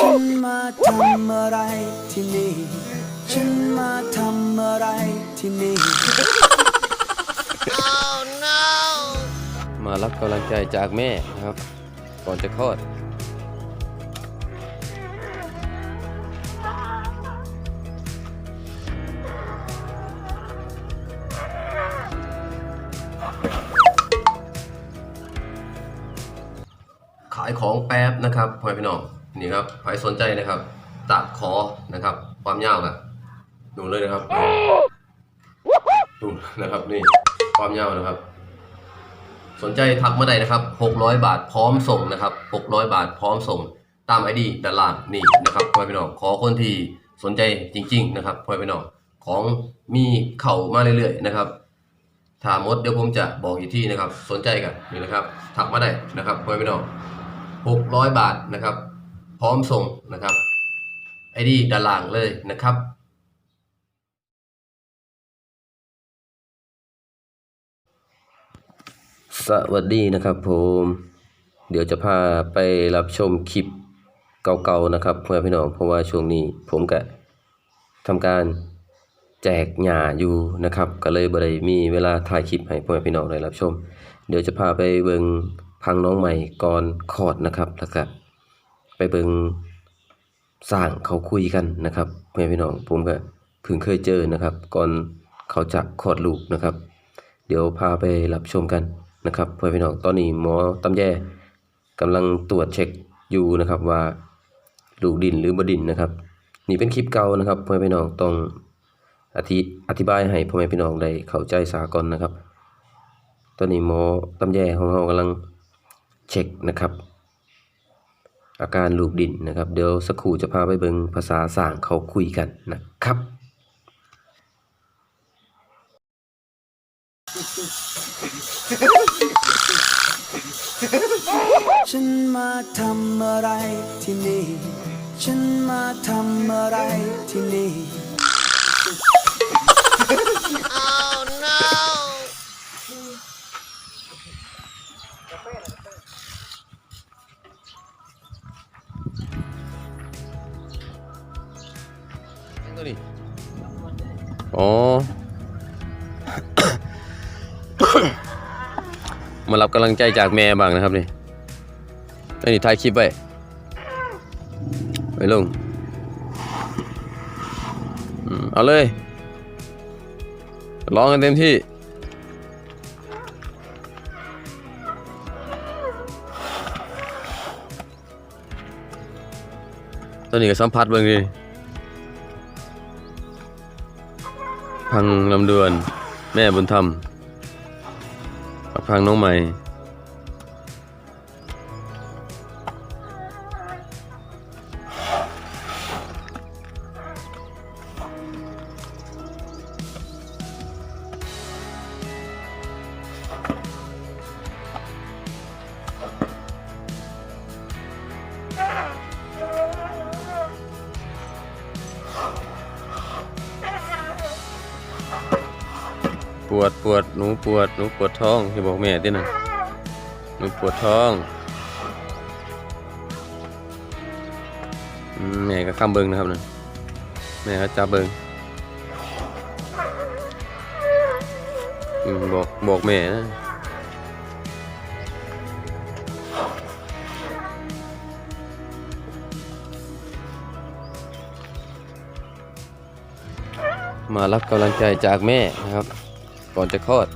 ฉันมาทำอะไรที่นี่ ฉันมาทำอะไรที่นี่ มารับกำลังใจจากแม่นะครับ ก่อนจะคลอด ของแป๊บนะครับพ่อพี่น้องนี่ครับใครสนใจนะครับ ตัดคอนะครับ ความยาวแบบดูเลยนะครับดูนะครับนี่ความยาวนะครับ สนใจทักมาได้นะครับ 600 บาทพร้อมส่งนะครับ 600 บาทพร้อมส่ง ตามไอดีดลางนี่นะครับพ่อพี่น้องขอคนที่สนใจจริง ๆ นะครับพ่อพี่น้องของมีเข่ามาเรื่อยๆนะครับถามมดเดี๋ยวผมจะบอกอีกที่นะครับ สนใจกันนี่นะครับทักมาได้นะครับพ่อพี่น้อง 600 บาทนะครับ พร้อมส่งนะครับไอดีด้านล่างเลยนะครับสวัสดีนะครับผมเดี๋ยวจะพาไปรับชมคลิปเก่าๆนะครับเพื่อนพี่น้องเพราะว่าช่วงนี้ผมก็ทำการแจกหญ้าอยู่นะครับ ก็เลยบ่ได้มีเวลาถ่ายคลิปให้พ่อแม่พี่น้องได้รับชม เดี๋ยวจะพาไปเบิง พังน้องใหม่ก่อนคอดนะครับ แล้วก็ไปเบิงสร้างเขาคุยกันนะครับเพื่อนพี่น้องผมก็เพิ่งเคยเจอนะครับ ก่อนเขาจะคลอดลูกนะครับ เดี๋ยวพาไปรับชมกันนะครับเพื่อนพี่น้องตอนนี้หมอตำแยกำลังตรวจเช็คอยู่นะครับว่าลูกดินหรือบดินนะครับ นี่เป็นคลิปเก่านะครับเพื่อนพี่น้องต้องอธิอธิบายให้พ่อแม่พี่น้องได้เข้าใจสากลนะครับ ตอนนี้หมอตำแยของเรากำลัง เช็คนะครับ อาการลูกดินนะครับ เดี๋ยวสักครู่จะพาไปเบิงภาษาสางเขาคุยกันนะครับฉันมาทำอะไรที่นี่ ฉันมาทำอะไรที่นี่ นี้อ๋อ มารับกำลังใจจากแม่บ้างนะครับนี่ตัวนี้ถ่ายคลิปไว้ไปลงเอาเลยร้องกันเต็มที่ตัวนี้ก็สัมผัสเบิ่งดิ พังลำดวน แม่บุญธรรม ประพังน้องใหม่ วดปวดหนูปวดหนูปวดท้องที่บอกแม่ดินะหนูปวดท้องแม่ก็ข้ามเบิงนะครับนะแม่ก็จับเบิงบอกบอกแม่นะมารับกำลังใจจากแม่นะครับ ก่อนจะคลอด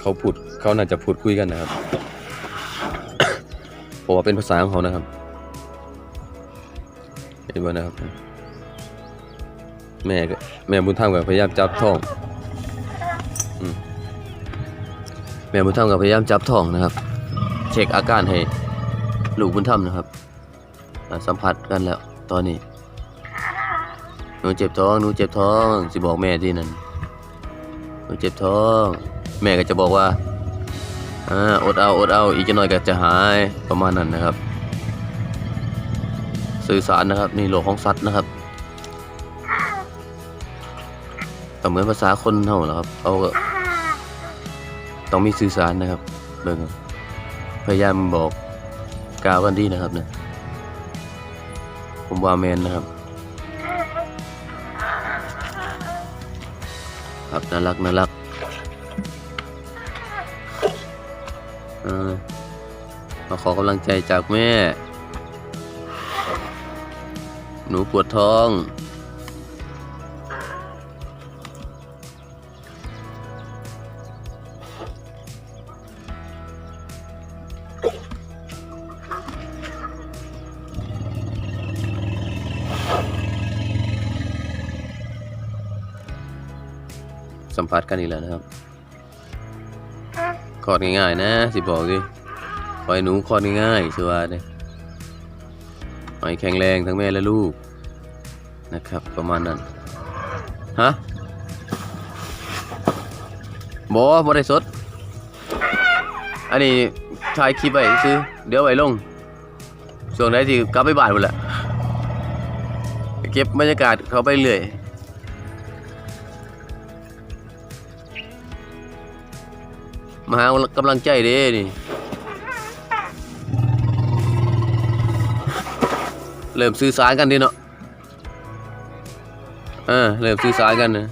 เขาพูด เขาน่าจะพูดคุยกันนะครับผมว่าเป็นภาษาของเขานะครับเห็นไหมนะครับ แม่แม่บุญธรรมกับพยายามจับท้องแม่บุญธรรมกับพยายามจับท้องนะครับ เช็คอาการให้ลูกบุญธรรมนะครับสัมผัสกันแล้วตอนนี้หนูเจ็บท้องหนูเจ็บท้องสิบอกแม่ที่นั่นหนูเจ็บท้อง แม่ก็จะบอกว่า อ่าอดเอาอดเอาอีกจะหน่อยก็จะหายประมาณนั้นนะครับ สื่อสารนะครับ นี่โลของสัตว์นะครับแต่เหมือนภาษาคนเท่าแหละครับเอาก็ต้องมีสื่อสารนะครับเบิ่งพยายามบอกกล่าวกันดีนะครับเนี่ยผมว่าแมนนะครับ ครับน่ารักน่ารัก เออมาขอกำลังใจจากแม่ หนูปวดท้อง สัมผัสกันอีกแล้วนะครับ คลอดง่ายๆนะสิบอกดิขอให้หนูคลอดง่ายๆชัวร์เลยขอให้แข็งแรงทั้งแม่และลูกนะครับประมาณนั้นฮะบอบอได้สด อันนี้ถ่ายคลิปไว้ซื้อ เดี๋ยวไว้ลง ช่วงไหนที่กลับไปบ้านหมดแหละเก็บบรรยากาศเขาไปเรื่อย มาหากำลังใจเด้นี่ เริ่มสื่อสารกันดีเนาะเออเริ่มสื่อสารกันนะ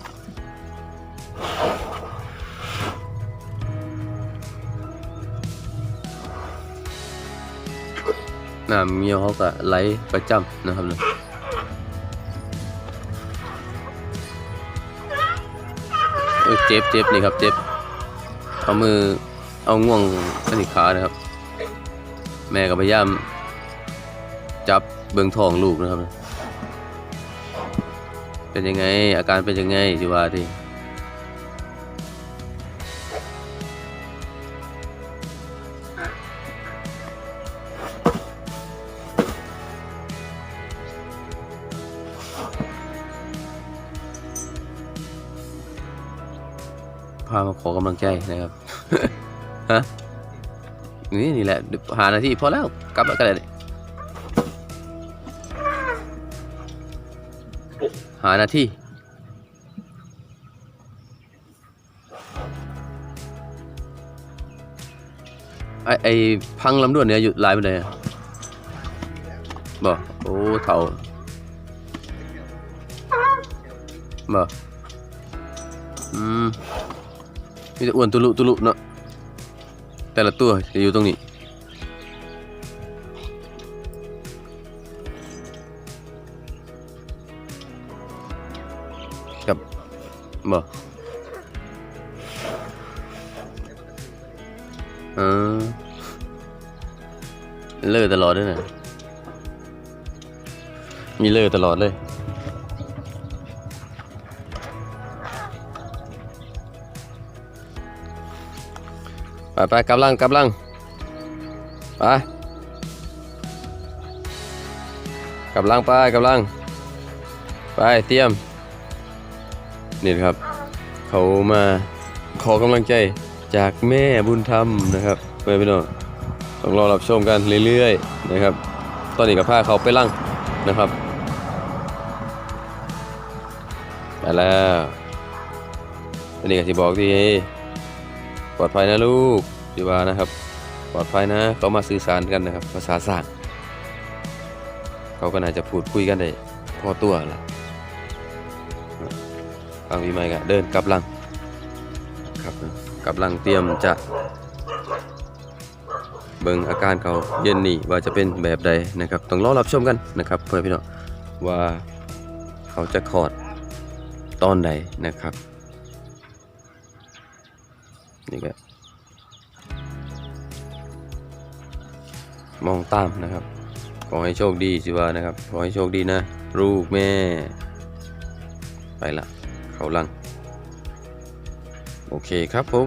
น้ำเมียวเขาก็ไหลประจำนะครับเลยเอ้ยเจ็บเจ็บนี่ครับเจ็บ เอามือเอาง่วงสนิขานะครับ แม่ก็พยายามจับเบื้องท้องลูกนะครับ เป็นยังไงอาการเป็นยังไงจิว่าที่ ใจนะครับ ฮะ นี่นี่แหละหานาทีพอแล้ว กลับแล้วกันเลยหานาทีไอไอพังลำดวนเนี่ยอยู่ลายไปเลยอะบ่โอ้เถ่าบ่อืม มีแต่อ้วนตุลุตุลุเนาะแต่ละตัวจะอยู่ตรงนี้ กับบ่เออเลิกตลอดด้วยนะมีเลิกตลอดเลย ไปไปกำลังกำลังไปกำลังไปกำลัง ไปเตรียม นี่ครับ เขามาขอกำลังใจจากแม่บุญธรรมนะครับเพื่อนพี่น้องต้องรอรับชมกันเรื่อยๆนะครับ ตอนนี้กับพาเขาไปลั่งนะครับไปแล้วตอนนี้ก็ที่บอกที่ ปลอดภัยนะลูกดีว่านะครับ ปลอดภัยนะเขามาสื่อสารกันนะครับ ภาษาศาสตร์เขาก็น่าจะพูดคุยกันได้พอตัวละฟังพี่ไม่ก็เดินกลับหลังครับกลับหลังเตรียมจะ เบิ่งอาการเขาเย็นนี่ว่าจะเป็นแบบใดนะครับ ต้องรอรับชมกันนะครับเพื่อนพี่น้องว่าเขาจะคลอดตอนใดนะครับ นี่ก็มองตามนะครับ ขอให้โชคดีสิวานะครับ ขอให้โชคดีนะ ลูกแม่ ไปละ เขาลัง โอเคครับผม